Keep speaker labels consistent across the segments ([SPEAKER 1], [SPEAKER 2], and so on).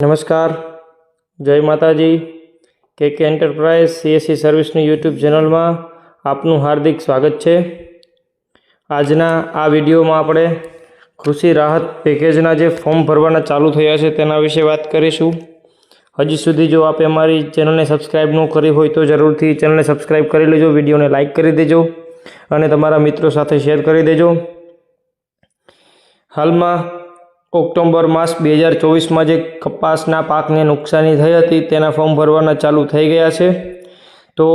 [SPEAKER 1] નમસ્કાર. જય માતાજી. કે કે એન્ટરપ્રાઇઝ સીએસસી સર્વિસની યુટ્યુબ ચેનલમાં આપનું હાર્દિક સ્વાગત છે. આજના આ વિડીયોમાં આપણે કૃષિ રાહત પેકેજના જે ફોર્મ ભરવાના ચાલુ થયા છે તેના વિશે વાત કરીશું. હજી સુધી જો આપે અમારી ચેનલને સબસ્ક્રાઈબ ન કરી હોય તો જરૂરથી ચેનલને સબસ્ક્રાઈબ કરી લેજો, વિડીયોને લાઇક કરી દેજો અને તમારા મિત્રો સાથે શેર કરી દેજો. હાલમાં ઓક્ટોબર માસ બે હજાર ચોવીસમાં જે કપાસના પાકને નુકસાની થઈ હતી, તેના ફોર્મ ભરવાના ચાલુ થઈ ગયા છે. તો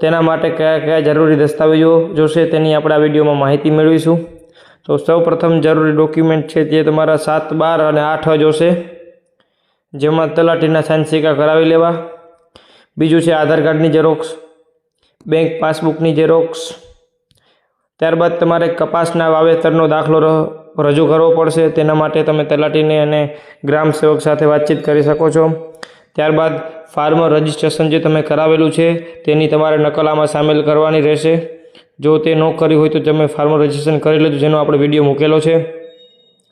[SPEAKER 1] તેના માટે કયા કયા જરૂરી દસ્તાવેજો જોશે તેની આપણે આ વિડીયોમાં માહિતી મેળવીશું. તો સૌ પ્રથમ જરૂરી ડોક્યુમેન્ટ છે તે તમારા સાત, બાર અને આઠ જોશે જેમાં તલાટીના સાંસિકા કરાવી લેવા. બીજું છે આધાર કાર્ડની ઝેરોક્સ. Bank પાસબુકની xerox. ત્યારબાદ તમારે કપાસના વાવેતરનો દાખલો રજૂ કરવો પડશે. તેના માટે તમે તલાટીને અને ગ્રામ સેવક સાથે વાતચીત કરી શકો છો. ત્યારબાદ ફાર્મર રજિસ્ટ્રેશન જે તમે કરાવેલું છે, તેની તમારે નકલ આમાં સામેલ કરવાની રહેશે. જો તે ન કરી હોય તો તમે ફાર્મર રજિસ્ટ્રેશન કરી લેજો, જેનો આપણે વીડિયો મૂકેલો છે.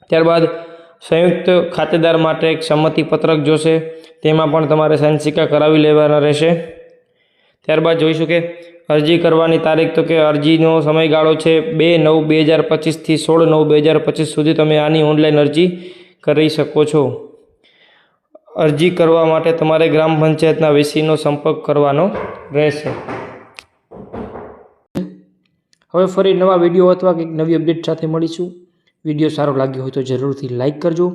[SPEAKER 1] ત્યારબાદ સંયુક્ત ખાતેદાર માટે એક સંમતિ પત્રક જોશે. તેમાં પણ તમારે સાઇન કરાવી લેવાના રહેશે. ત્યારબાદ જોઈશું કે અરજી કરવાની તારીખ તો કે અરજીનો સમયગાળો છે બે નવ બે હજાર પચીસથી સોળ નવ બે હજાર પચીસ સુધી તમે આની ઓનલાઈન અરજી કરી શકો છો. અરજી કરવા માટે તમારે ગ્રામ પંચાયતના વીસીનો સંપર્ક કરવાનો રહેશે. હવે ફરી નવા વીડિયો અથવા કંઈક નવી અપડેટ સાથે મળીશું. વીડિયો સારો લાગ્યો હોય તો જરૂરથી લાઇક કરજો.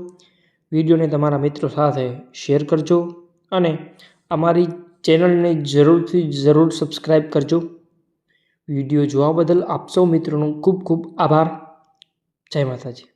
[SPEAKER 1] વિડીયોને તમારા મિત્રો સાથે શેર કરજો અને અમારી ચેનલને જરૂરથી જરૂર સબસ્ક્રાઈબ કરજો. વીડિયો જોવા બદલ આપ સૌ મિત્રોનો ખૂબ ખૂબ આભાર. જય માતાજી.